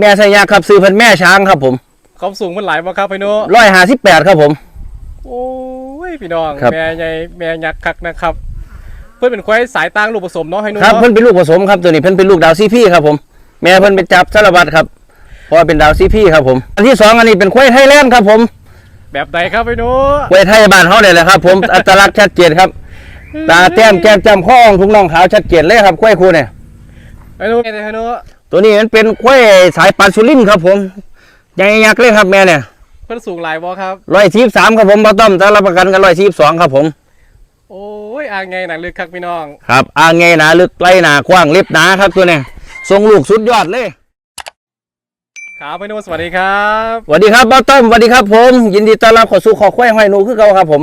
แม่สายยาครับซื้อเพิ่นแม่ช้างครับผมความสูงมันหลายบ่ครับพี่โนร้อยห้าสิบแปดครับผม โอ้ยพี่น้องครับ แม่ใหญ่แม่ยักษ์คักนะครับ เพื่อนเป็นควายสายต่างลูกผสมเนาะให้หนูครับเนาะเพิ่นเป็นลูกผสมครับตัวนี้เพิ่นเป็นลูกดาวซีพี่ครับผม แม่เพิ่นเป็นจับสารวัตรครับเพราะว่าเป็นดาวซีพี่ครับผม อันที่สองอันนี้เป็นควายไทยแลนด์ครับผมแบบใดครับพี่โนควายไทยบ้านเฮาเนี่ยแหละครับ ผม อัตลักษณ์ชัดเจนครับตาแต้มแก้มจำข้องทุกน่องขาวชัดเจนเลยครับควายคู่เนี่ย ให้หนูให้หนู ตัวนี้มันเป็นควายสายปานสุรินทร์ครับผมใหญ่ยักษ์เลยครับแม่เนี่ยเพื่อนสูงหลายบ่ครับร้อยสิบสามครับผมบ่ต้อมแต่รับประกันกันร้อยสิบสองครับผม โอ้ยอ่างไงหนังลึกคักพี่น้อง ครับอ่างไงหนาลึกไกลหนากว้างเล็บหนาครับตัวนี้ทรงลูกสุดยอดเลยครับพี่โนสวัสดีครับสวัสดีครับบ้าต้อมสวัสดีครับผม ยินดีต้อนรับเข้าสู่ขอควายห้อยหนูคือเก่าครับผม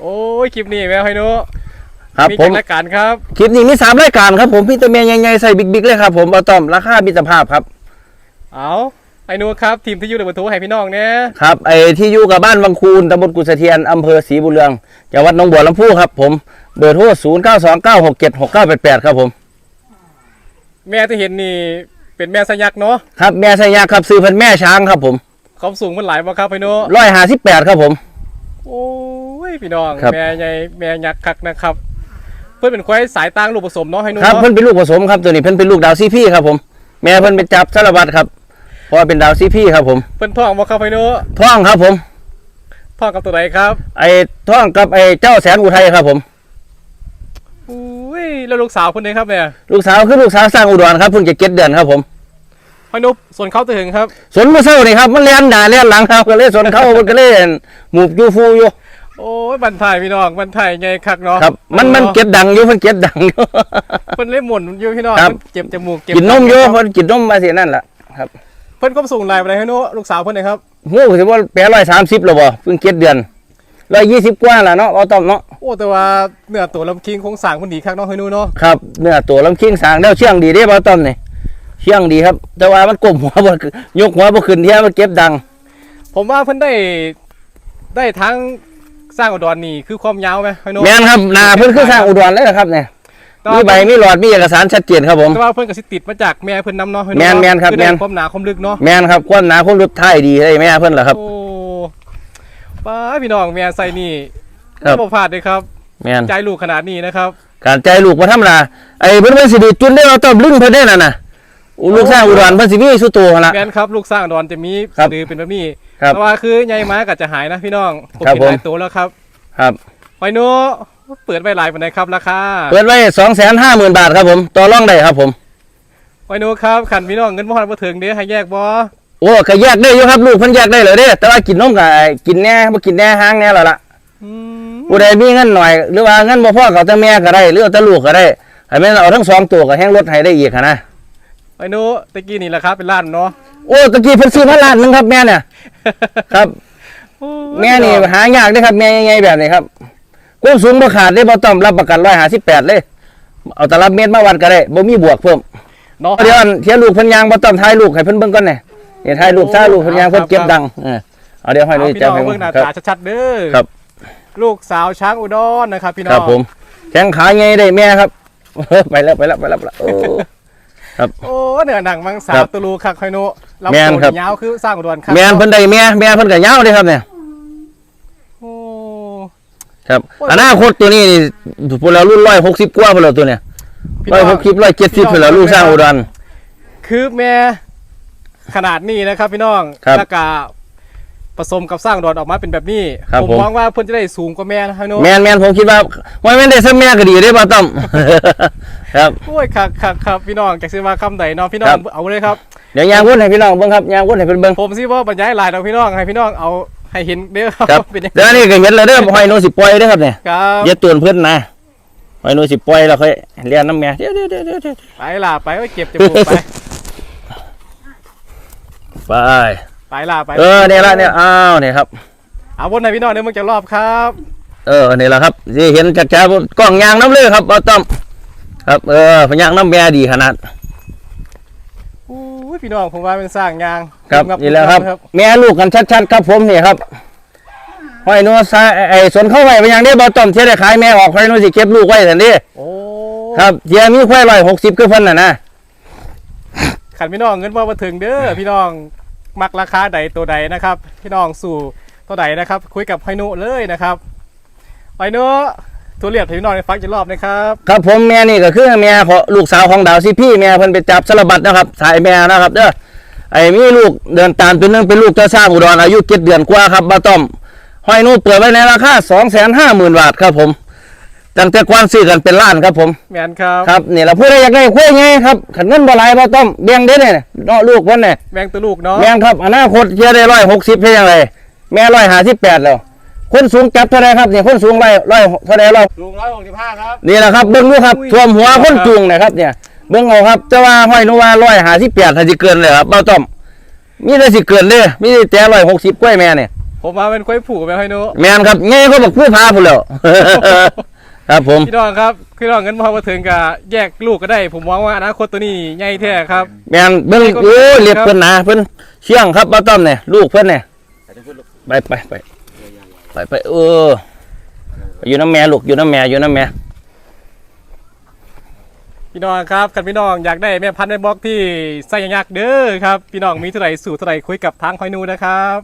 โอ้ยคลิปนี้แม่ให้หนู ครับมีผมจัดรายการครับ คลิปนี้มีสามรายการครับผมพี่ตัวเมียใหญ่ๆใส่บิ๊กๆเลยครับผมบ้าต้อมราคามิตรภาพครับ เอาไอ้หนูครับทีมที่อยู่ในบรรทุกให้พี่น้องเนี่ยครับไอ้ที่อยู่กับบ้านวังคูนตำบลกุศเทียนอำเภอศรีบุญเรืองจังหวัดหนองบัวลำพูครับผมเบอร์โทรศูนย์เก้าสองเก้าหกเจ็ดหกเก้าแปดแปดครับผม แม่ที่เห็นนี่เป็นแม่สยักษ์เนาะครับแม่สายยาครับซื้อเพิ่นแม่ช้างครับผมความสูงมันหลายบ่ครับพี่โนร้อยห้าสิบแปดครับผม โอ้ยพี่น้อง ครับ แม่ใหญ่แม่ยักษ์คักนะครับเพื่อนเป็นควายสายต่างลูกผสมเนาะให้หนูครับเนาะเพิ่นเป็นลูกผสมครับตัวนี้เพิ่นเป็นลูกดาวซีพี่ครับผมแม่เพิ่นเป็นจับสารวัตรครับเพราะว่าเป็นดาวซีพี่ครับผมเพื่อนท้องบ่ครับพี่โนท้องครับผมท้องกับตัวไหนครับ ไอ้ท้องกับไอ้เจ้าแสนอุทัยครับผมอุ้ยแล้วลูกสาวคนนี้ครับเนี่ยลูกสาวคือลูกสาวสร้างอุดรครับเพิ่งจะเก็ดเดือนครับผมพี่นุส่วนเขาตัวถึงครับสนมาเศร้านี่ครับมันเลียนหน้าเลียนหลังครับก็เลยสนเขามันก็เลยหมูบอยู่ฟูอยู่ โอ้ยบันทายพี่น้องบันทายไงคักเนาะครับ มันมันเก็ดดังอยู่มันเก็ดดังอยู่เพิ่นเล่หมุนอยู่พี่น้องครับเพิ่นเจ็บจมูกเจ็บกินนมอยู่เพิ่นกินนมมาสินั่นแหละครับเพิ่นก็สูงลายไปไหนให้หนูลูกสาวเพิ่นนะครับหูสิว่าแปดร้อยสามสิบหรอบ่เพิ่งเก็ดเดือนร้อยยี่สิบกว่าแล้วเนาะเอาต้อมเนาะโอ้แต่ว่าเนื้อตัวลำคิงโครงสร้างเพิ่นดีคักเนาะให้หนูเนาะครับเนื้อตัวลำเคียงสางแล้วเชื่องดีเด้บ่ต้อมนี่เชื่องดีครับ แต่ว่ามันกลมหัวบ่ยกหัวบ่ขึ้นเที่ยมันเก็บดัง ผมว่าเพิ่นได้ได้ทั้ง สร้างอุดรนี่คือความยาวไหมให้หนูแม่นครับหนาเพิ่นคือสร้างอุดรเลยนะครับเนี่ยแต่มีว่าใบมีหลอดมีเอกสารชัดเจนครับผมแต่ว่าเพิ่นก็สิติดมาจากแม่เพิ่นนํเนาะให้หนูแม่นแม่นครับอได้แม่นความหนาความลึกเนาะแม่นครับความหนาความลึกท้ายดีเลยแม่เพิ่นล่ะครับโอ้ป้าพี่น้องแม่ใส่นี่ครับบ่พลาดเลยครับแม่นใจลูกขนาดนี้นะครับ การใจลูกบ่ธรรมดาไอ้เพิ่นเพิ่นสิไดีจุนได้เราต้องลึงเพิ่นได้นั่นน่ะอุลูกสร้างอุดรเพิ่นสิมีสุโตหั่นล่ะแม่นครับ ลูกสร้างดอนจะมีครับสะดือเป็นแบบนี้ ครับแต่ว่าคือใหญ่ม้าก็จะหายนะพี่น้องผมครับเห็นหลายผม ตัวแล้วครับครับไวโนเปิดไว้หลายปานใดครับราคาเปิดไว้250,000บาทครับผม ต่อรองได้ครับผมไวโนครับขันพี่น้องเงินบ่ทันบ่ถึงเด้ให้แยกบ่โอ้ก็แยกได้อยู่ครับลูกเพิ่นแยกได้เลยเด้แต่ว่ากินนมก็กินแหน่บ่กินแหน่ห้างแหน่แล้วล่ะอืมผู้ใดมีเงินหน่อย หรือว่าเงินบ่พอก็เอาแต่แม่ก็ได้หรือเอาแต่ลูกก็ได้ให้แม่นเอาทั้งสองตัวก็แฮงลดให้ได้อีกหั้นนะไวโนตะกี้นี่ราคาเป็นล้านเนาะโอ้ตะกี้เพิ่นซื้อมาล้านหนึงครับแม่เนี่ย ครับโอ้ยแม่นี่หายากเด้อครับ แม่ใหญ่ๆแบบนี้ครับความสูงบ่ขาดเด้บ่ต้องรับประกัน158เลย เอาตลับเมตรมาวัดก็ได้บ่มีบวกเพิ่มเนาะเดี๋ยวอันเที่ยลูกเพิ่นยางบ่ต้องถ่ายลูกให้เพิ่นเบิ่งก่อนแหน่นี่ถ่ายรูปถ่ายลูกเพิ่นยางเพิ่นเก็บดังเออเอาเดี๋ยวให้เอาดูพี่จัน้บองให้เบิ่งหน้าครับตาชัดๆเด้อครับ ลูกสาวช้างอุดรนะครับ พี่น้องครับผมแข้งขาใหญ่ได้แม่ครับไปแล้วไปแล้วไปแล้ว ไปแล้วโอ้โอ้เนื้อหนังมังสาครัวบตะลูคักไวโนลำแม่นตัวครับยาวคือสร้างอุดรครับแม่นเพิ่นได้แม่แม่เพิ่นก็ยาวเด้ครับเนี่ยโอ้ ครับโอ้ย อนาคตตัวนี้นี่พวกเรารุ่นร้อยหกสิบกว่าพวกเราตัวเนี่ยพี่ร้อยน้หอง กสิบร้อยเจ็ดสิบพวกเราลูกสร้างอุดร คือแม่ขนาดนี้นะครับพี่น้องครับแล้วก็ ผสมกับสร้างดอนออกมาเป็นแบบนี้ครับผมผม มองว่าเพิ่นจะได้สูงกว่าแม่นะฮะโนแม่นแม่นผมคิดว่าว่าแม่นได้สักแม่ก็ดีได้ป่ะต้อม ครับ โอ้ยครับครับครับพี่น้องจากสิว่าคำใดเนาะพี่น้อคงรับ เอาเลยครับ เดี๋ยวยางวุ่นให้พี่น้องเบิ่งครับยางวุ่นให้เพิ่นเบิ่งผมสิว่าบรรยายหลายเราพี่น้องให้พี่น้องเอาให้เห็นเด้อครับครับเป็นยังไงเดี๋ยวนี้ก็เห็นแล้วเด้อหอยโนสิปล่อยเด้อครับเนี่ยครับอย่าตวนเพิ่นนะหอยโนสิปล่อยแล้วค่อยเรียนน้ำแม่เดี๋ยวเดี๋ยวเดี๋ยวเดี๋ยวเดี๋ยวไปล่ะไปไว้เก็บจมูกไป ไป ไปล่ะไปเออเนี่ยละเนี่ยอ้าวเนี่ยครับเอาวนให้พี่น้องเดี๋ยวมึงจะรอบครับ เออนี่แหละครับสิเห็นจากแกกล้องยางน้ำเลยครับเอาต้อมครับเออพยางน้ำแม่ดีขนาดอู้ยพี่น้องผมว่าเป็นสร้างยางครับงันี่แหละครับงัแม่ลูกกันชัดๆครับผมนี่ครับหอยนัวซาไอ้สวนเข้าไว้เป็นอย่างนี้บ่ต้อมเที่ยได้ขายแม่ออกหอยนัวสิเก็บลูกไว้ทันทีโอ้ครับเที่ยมีควายร้อยหกสิบคือเพิ่นน่ะนะขขันพี่น้องเงินว่ามาถึงเด้อพี่น้อง มักราคาใดตัวใดนะครับ พี่น้องสู่ตัวใดนะครับ คุยกับไฮนุเลยนะครับไฮนุตัวเรียบให้พี่น้องได้ฟังอีกรอบนะครับครับผมแม่นี่ก็คือแม่ของลูกสาวของดาวซีพี่แม่เพิ่นไปจับสารบัดนะครับสายแม่นะครับเด้อไอ้มีลูกเดินตามตัวหนึงเป็นลูกเจ้าชาอุดรอายุเจ็ดเดือนกว่าครับบาต้อมห้อยนูเปิดไว้ในราคาสองแสนห้าหมื่นบาทครับผม ตั้งแต่กว้านซื้อกันเป็นล้านครับผมแมนครับครับนี่เราพูดได้อยากได้คุยไงครับขันเงินบ่หลายบ้าต้อมเบี้ยงเด้เนี่ยเนาะลูกเพิ่นเนี่ยแมงตัวลูกเนาะแม่งครับอนาคตเชื่อได้ร้อยหกสิบเพียงไรแม่ร้อยห้าสิบแปดแล้วคนสูงจับเท่าไรครับเนี่ยคนสูงร้อยร้อยเท่าไรร้อยลุงร้อยหกสิบห้าครับนี่แหละครับเบิ้งดูครับอุ้ยท่วมหัวคนจูงเนะครับเนี่ยเบิ้งเอาครับแต่ว่าห้อยนว่าร้อยห้าสิบแปดถ้าสิเกินเลยครับเบ้าต้อมมีแต่สิเกินเลยมีแต่ร้อยหกสิบกล้วยแม่เนี่ยผมมาเป็นควายผูกแมวไฮนุแม่นครับไงเขาบอกผู้พาพุ่นแล้ว ครับผมพี่น้องครับพี่น้องเงินพอมาถึงกับแยกลูกก็ได้ ผมมองว่าอนาคตตัวนี้ใหญ่แท้ครับแม่นเบิ้งโอ้ยเรียบเพิ่นหนาเพิ่นเชี่ยงครับเบ้าต้อมเนี่ยลูกเพิ่นเนี่ยไปไปไปไปไปเอออยู่น้ำแม่ลูกอยู่น้ำแม่อยู่น้ำแม่พี่น้องครับกันพี่น้องอยากได้แม่พันธุ์แม่บล็อกที่ไส้ยักษ์เด้อครับ พี่น้องมีเท่าไหร่สู่เท่าไหร่คุยกับทางไฮนูนะครับ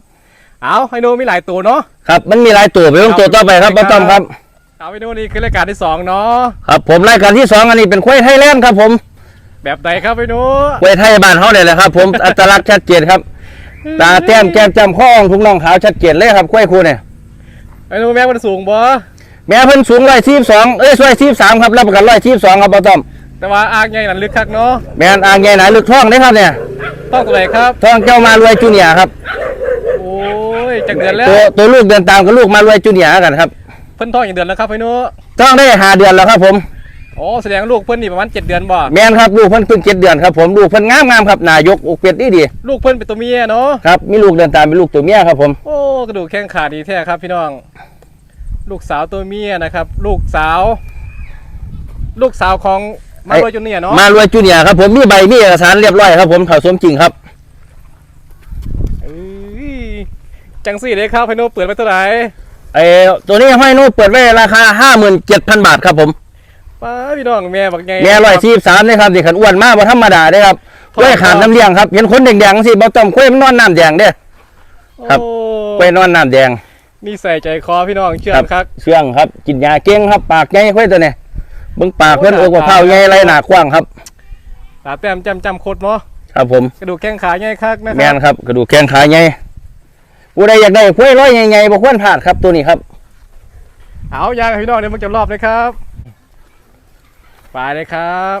เอาไฮนูมีหลายตัวเนาะครับ มันมีหลายตัวไปลงตัวต่อไปครับครับป้าต้อมครับ เอาไฮนูนี่คือรายการที่สองเนาะครับผมรายการที่สองอันนี้เป็นควายไทยแลนด์ครับผมแบบใดครับไฮนูควายไทยบ้านเขาเนี่ยแหละครับผมอัตลักษณ์ชัดเจนครับตาแต้มแก้มจำข้ออ่องทุกน่องขาวชัดเจนเลยครับควายครูเนี่ยไฮนูแม่มันสูงบ่แม่เพิ่นสูงร้อยสี่สองเอ้ยร้อยสี่สามครับรับประกันร้อยสี่สองครับป้าต้อมแต่ว่าอ่างใหญ่นั่นลึกคักเนาะแม่นอ่างใหญ่หนาลึกท้องเด้ครับเนี่ยต้องตัวไหนครับท้องเจ้ามารวยจูเนียร์ครับโอ้ยจากเดือนแล้วตัวตัวลูกเดินตามกับลูกมารวยจูเนียร์กันครับ เพิ่นท้องอย่างเดือนแล้วครับไฮนูท้องได้หาเดือนแล้วครับผมโอ้แสดงลูกเพิ่นนี่ประมาณเจ็ดเดือนบ่แม่นครับลูกเพิ่นเพิ่งเจ็ดเดือนครับผมลูกเพิ่นงามงามๆครับนายกอกเป็ดดีดีลูกเพิ่นเป็นตัวเมียเนาะๆครับมีลูกเดินตามเป็นลูกตัวเมียครับผมโอ้กระดูกแข้งขาดีแท้ครับ พี่น้อง ลูกสาวตัวเมียนะครับ ลูกสาว ลูกสาวของมาโรยจุเนียร์เนาะมารวยจูเนียร์ครับผมมีใบมีเอกสารเรียบร้อยครับผมเขาสมจริงครับเอ้ยจังสี่เลยครับพี่โนเปิดไปเท่าไหร่ ไอ้ตัวนี้ห้อยนู้เปิดไว้ราคาห้าหมื่นเจ็ดพันบาทครับผมป้าพี่น้องแม่บักไงแม่ร้อยสี่สามนี่ครับสิขันอ้วนมากบ่ธรรมดาเด้ครับกล้วยขาดน้ำเลี้ยงครับเห็นคนแดงๆสิบ่ต้อมกล้วยมันนอนน้ำแดงเด้ครับโอ้กล้วยนอนน้ำแดงนี่ใส่ใจคอพี่น้องเชื่อครับมครับเชื่องครับกินยาเก่งครับปากใหญ่กล้วยตัวนี้เบิ่งปากเพิ่นโอ้เออกว่าเผาใหญ่ไรหนากว้างครับตาแต้มจำจำโคตรเนาะครับผมกระดูกแข้งขาใหญ่คักนะคแม่รันครับกระดูกแข้งขาใหญ่ ผู้ใดอยากได้กล้วยร้อยใหญ่ๆบ่ควรพลาดครับตัวนี้ครับ เอายางให้พี่น้องเดี๋ยวมันจะรอบเลยครับไปเลยครับ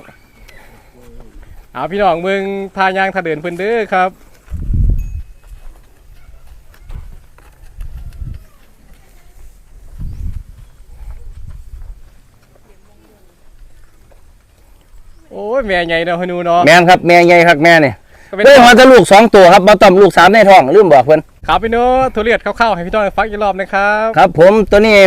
เอาพี่น้องมึงทายางทาเดินเพิ่นเด้อครับโอ้ยแม่ใหญ่เนาะพนูเนาะแม่นครับแม่ใหญ่ครับแม่นี่ก็เป็นเฮ้ยหัวจะลูกสองตัวครับบ่ต้อมลูกสามในท้องลืมบอกเพิ่น ครับพี่โน้ทุเรียนเข้าวๆให้พี่น้องฟังอีกรอบนะครับครับผมตัวนี้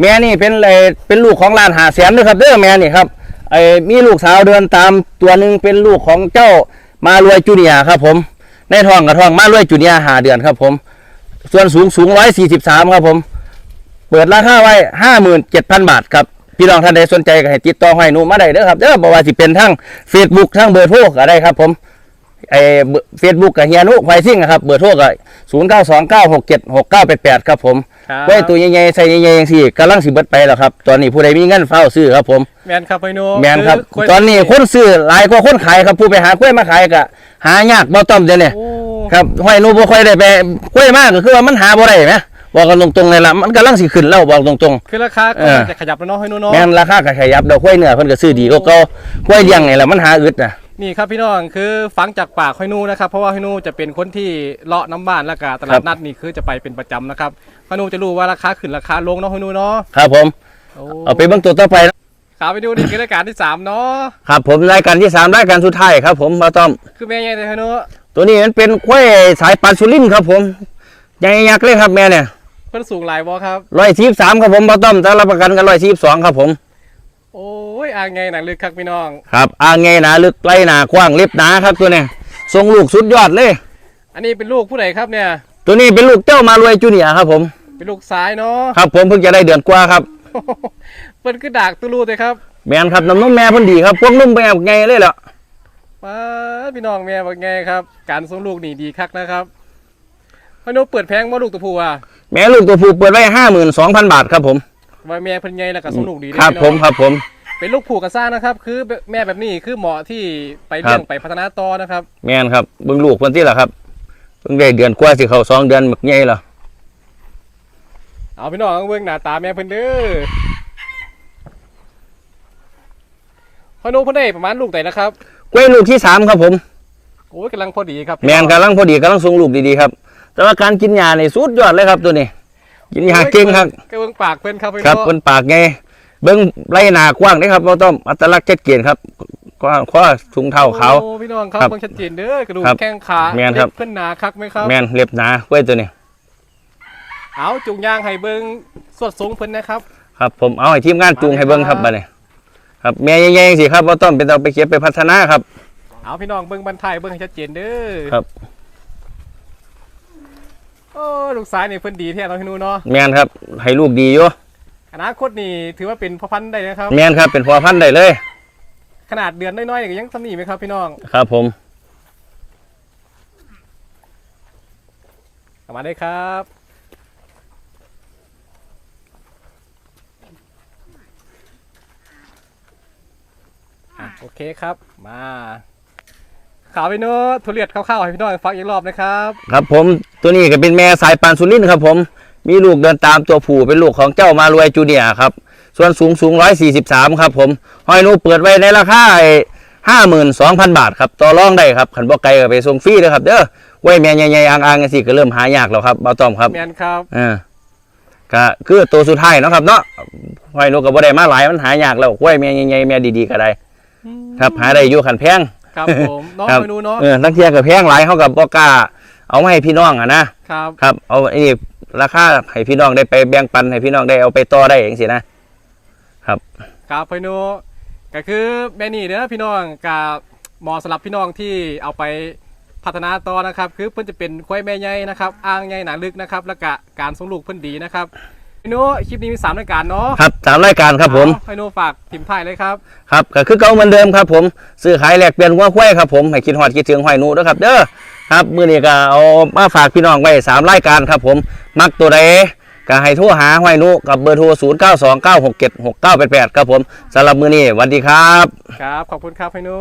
แม่นี่เป็นไอเป็นลูกของลานหาแสนด้วยครับเด้อแม่นี่ครับไอมีลูกสาวเดินตามตัวหนึ่งเป็นลูกของเจ้ามารวยจูเนียครับผมในท้องกับท้องมารวยจูเนียหาเดือนครับผม ส่วนสูงสูงร้อยสี่สิบสามครับผม เปิดราคาไว้ห้าหมื่นเจ็ดพันบาทครับพี่น้องท่านใดสนใจก็ให้ติดต่อให้หนูมาได้เด้อครับเด้อบอกว่าสิเป็นทั้ง Facebook ทั้งเบอร์โทรก็ได้ครับผม ไอเฟซบุ๊กกับเฮียนุไฟซิ่งอะครับเบอร์โทรก็ศูนย์เก้าสองเก้าหกเจ็ดหกเก้าแปดแปดครับผมครับไว้ตัวใหญ่ๆใส่ใหญ่ๆอย่างสี่กำลังสิเบิดไปแล้วครับ ตอนนี้ผู้ใดมีเงินเฝ้าซื้อครับผมแมนครับพี่โน้แมนครับคือตอนนี้คนซื้อหลายกว่าคนขายครับผู้ไปหากล้วยมาขายก็หายากบ่ต้อมเดี๋ยวนี้โอ้ครับห้อยหนูบ่ค่อยได้ไปกล้วยมากก็คือว่ามันหาบ่ได้ไหมบอกกันตรงๆเลยล่ะมันกำลังสิขึ้นแล้วบอกตรงคือราคาเออจะขยับแล้วเนาะพี่โน้ๆเนาะแม่นราคาก็ขยับดอกกล้วยเนื้อเพิ่นก็ซื้อดีกว่าเก่ากล้วยเลี้ยงนี่แหละมันหาอึดน่ะ นี่ครับพี่น้องคือฟังจากปากห้อยนูนะครับ เพราะว่าห้อยนูจะเป็นคนที่เลาะน้ำบ้านแล้วก็ตลาครัดบนัดนี่คือจะไปเป็นประจำนะครับห้อยนูจะรู้ว่าราคาขึ้นราคาลงเนาะห้อยนูเนาะครับผม โอ้เอาไปเบิ่งตัวต่อไปครับไปดูนี่คือรายการที่สามเนาะครับผมรายการที่สามรายการสุดท้ายครับผมบ่ต้อม คือแม่ใหญ่แต่ห้อยนูตัวนี้มันเป็นกล้วยสายปานสุรินทร์ครับผมใหญ่ยักษ์เลยครับแม่เนี่ยเพิ่นสูงหลายบ่ครับร้อยสิบสามครับผมบ่ต้อมแต่รับประกันกันร้อยสิบสองครับผม โอ้ยอ่างไงหนังลึกครับพี่น้อง ครับอ่างไงหนาลึกไกลหนากว้างเล็บหนาครับตัวเนี้ทรงลูกสุดยอดเลย อันนี้เป็นลูกผู้ใดครับเนี่ย ตัวนี้เป็นลูกเจ้ามารวยจูเนียร์ครับผม เป็นลูกซ้ายเนาะ ครับผมเพิ่งจะได้เดือนกว่าครับเพิ่นคือดากตุลูเลยครับ แมนครับน้ำนมแม่เพิ่นดีครับพวกนุ่มแบบไงเลยเหรอป้าดอพี่น้องแม่ว่าไงครับ การส่งลูกนี่ดีคักนะครับพอยนุเปิดแพงว่าลูกตัวผู้อะแม่ลูกตัวผู้เปิดไว้ห้าหมื่นสองพันบาทครับผม ว่าแม่เพิ่นไงแล้วก็ส่งลูกดีเด้ครับพี่ผน้อมงครับผม เป็นลูกผูกกระซ่านะครับ คือแม่แบบนี้คือเหมาะที่ไปเลี้ยงครับ ไปพัฒนาต่อนะครับ แม่นครับเบิ่งลูกคนที่ละครับเพิ่งได้เดือนกว่าสิเขาสองเดือนหมึกใหญ่และเอาพี่น้องเบิ่งหน้าตาแม่เพิ่นเด้อพอนุเพิ่นได้ประมาณลูกไหนนะครับกล้วยลูกที่สามครับผม โอ้ยกำลังพอดีครับแมนกำลังพอดีกำลังทรงลูกดีๆครับ แต่ว่าการกินยาในสุดยอดเลยครับตัวนี้ กินยาเก่งครับก็เบิ่งปากเพิ่นครับครับน้องเป็นปากไงเบิ้งไล่หนากว้างนี่ครับเราต้องอัตลักษณ์ชัดเจนครับกว้างข้อถุงเท้าขาวโอ้พี่น้องครับเบิ่งชัดเจนเด้อกระดูกแข้งขาแมนครับเล็เพิ่นหนาคักไหมครับแมนเล็บหนากล้ยตัวนี้เอาจุงยางให้เบิ่งสวดทรงเพิ่นนะครับ ครับ ผมเอาให้ทีมงานจูงให้เบิ้งครับบัดนี้ครับแม่ใหญ่ๆสิครับเราต้องเป็นเอาไปเก็บไปพัฒนาครับ เอาพี่น้องเบิ่งบรรทายเบิ่งชัดเจนเด้อครับ โอ้ลูกสายนี่เพิ่นดีแท้เนาะพี่หนูเนาะแมนครับให้ลูกดีอยู่อนาคตนี่ถือว่าเป็นพ่อพันธุ์ได้นะครับ แมนครับเป็นพอพันธุ์ได้เลย ขนาดเดือนน้อยๆนี่ก็ยังสำนีไหมครับพี่น้องครับผมเอามาได้ครับ อะโอเคครับมา ข่าวพี่หนูทุเรียนคร่าวๆให้พี่น้องฟังอีกรอบนะครับ ครับผมตัวนี้ก็เป็นแม่สายปานสุรินทร์ครับ ผม มีลูกเดินตามตัวผู้เป็นลูกของเจ้ามารวยจูเนียร์ครับ ส่วนสูงสูงร้อยสี่สิบสามครับ ผมหอยหนูเปิดไว้ในราคาห้าหมื่นสองพันบาทครับต่อรองได้ครับขันบ่ไกลก็ไปส่งฟรีเลยครับเด้อไว้แม่ใหญ่ๆอ่างๆกันสิก็เริ่มหายากแล้วครับเบาต้อมครับแมนครับอ่าก็คือตัวสุดท้ายเนาะครับเนาะหอยหนูก็บ่ได้มาหลายมันหายากแล้วไว้แม่ใหญ่ๆแม่ดีๆก็ได้ ครับหาได้อยู่ขันแพง ครับผมน้องครับเมนูเนาะเออนักเที่ยวกับแพงหลายเขากับบ่กล้าเอามาให้พี่น้องอะนะครับครับเอาไอ้นี่ราคาให้พี่น้องได้ไปแบ่งปันให้พี่น้องได้เอาไปต่อได้เองสินะครับ ครับพี่หนูก็คือแม่นี่เด้อพี่น้องกับหมอสำหรับพี่น้องที่เอาไปพัฒนาต่อนะครับ คือเพิ่นจะเป็นควายแม่ใหญ่นะครับ อ่างใหญ่หนาลึกนะครับ แล้วก็การส่งลูกเพิ่นดีนะครับ พี่หนูคลิปนี้มีสามรายการเนาะครับสามรายการครับผมเอาพี่หนูฝากทิมท้ายเลยครับครับก็คือเก่าเหมือนเดิมครับผมซื้อขายแลกเปลี่ยนหัวควายครับผมให้คิดฮอดคิดถึงหอยหนูด้วยครับเด้อครับมื้อนี้ก็เอามาฝากพี่น้องไว้สามรายการครับผมมักตัวใดก็ให้โทรหาหอยหนูกับเบอร์โทร 0929676988 ครับผมสำหรับมื้อนี้สวัสดีครับ ครับ ขอบคุณครับพี่หนู